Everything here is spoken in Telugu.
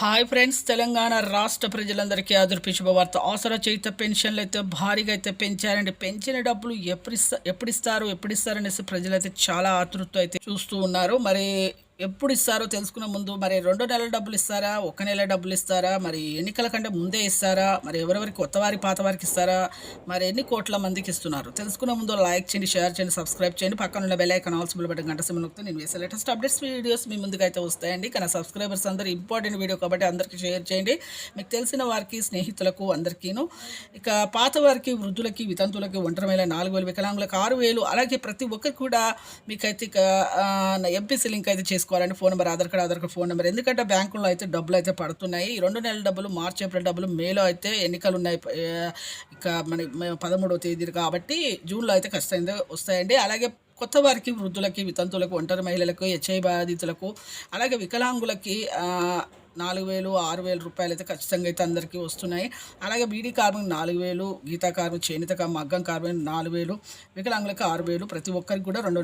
హాయ్ ఫ్రెండ్స్ తెలంగాణ రాష్ట్ర ప్రజలందరికీ అదుర్పి శుభవార్త. అవసర చేత పెన్షన్లు అయితే భారీగా అయితే పెంచారండి. పెంచిన డబ్బులు ఎప్పుడు ఇస్తా ఎప్పుడు ఇస్తారు ఎప్పుడు అనేసి ప్రజలైతే చాలా ఆతృత అయితే చూస్తూ ఉన్నారు. మరి ఎప్పుడు ఇస్తారో తెలుసుకునే ముందు మరి రెండు నెలల డబ్బులు ఇస్తారా? ఒక నెల డబ్బులు ఇస్తారా? మరి ఎన్నికల కంటే ముందే ఇస్తారా? మరి ఎవరెవరికి కొత్త వారి పాత వారికి ఇస్తారా? మరి ఎన్ని కోట్ల మందికి ఇస్తున్నారు? తెలుసుకునే ముందు లైక్ చేయండి షేర్ చేయండి సబ్స్క్రైబ్ చేయండి. పక్కన ఉన్న బెల్ ఐకాన్ ఆల్స్ బెల్ బటన్ గంట సిమ్ నొక్కితే నేను వేసే లేటెస్ట్ అప్డేట్స్ వీడియోస్ మీ ముందుకు అయితే వస్తాయండి. కానీ సబ్స్క్రైబర్స్ అందరూ ఇంపార్టెంట్ వీడియో కాబట్టి అందరికీ షేర్ చేయండి. మీకు తెలిసిన వారికి స్నేహితులకు అందరికీను. ఇక పాత వారికి వృద్ధులకి వితంతులకి ఒంటరి వేల నాలుగు వేలు వికలాంగులకు ఆరు వేలు. అలాగే ప్రతి ఒక్కరికి కూడా మీకైతే ఇక ఎంపీసీ లింక్ అయితే చేసుకోవాలండి phone number Aadhaar card Aadhaar card phone number. ఎందుకంటే బ్యాంకుల్లో అయితే డబ్బులు అయితే పడుతున్నాయి. ఈ రెండు నెలల డబ్బులు మార్చి ఏప్రిల్ డబ్బులు మేలో అయితే ఎన్నికలు ఉన్నాయి. ఇక మన పదమూడవ తేదీ కాబట్టి జూన్లో అయితే ఖచ్చితంగా వస్తాయండి. అలాగే కొత్త వారికి వృద్ధులకి వితంతులకు ఒంటరి మహిళలకు హెచ్ఐ బాధితులకు అలాగే వికలాంగులకి నాలుగు వేలు ఆరు వేల రూపాయలు అయితే ఖచ్చితంగా అయితే అందరికీ వస్తున్నాయి. అలాగే బీడీ కార్మిక నాలుగు వేలు గీతా కార్మిక చేనేత కార్మిక మగ్గం కార్మిక నాలుగు వేలు వికలాంగులకు ఆరు వేలు ప్రతి ఒక్కరికి కూడా రెండు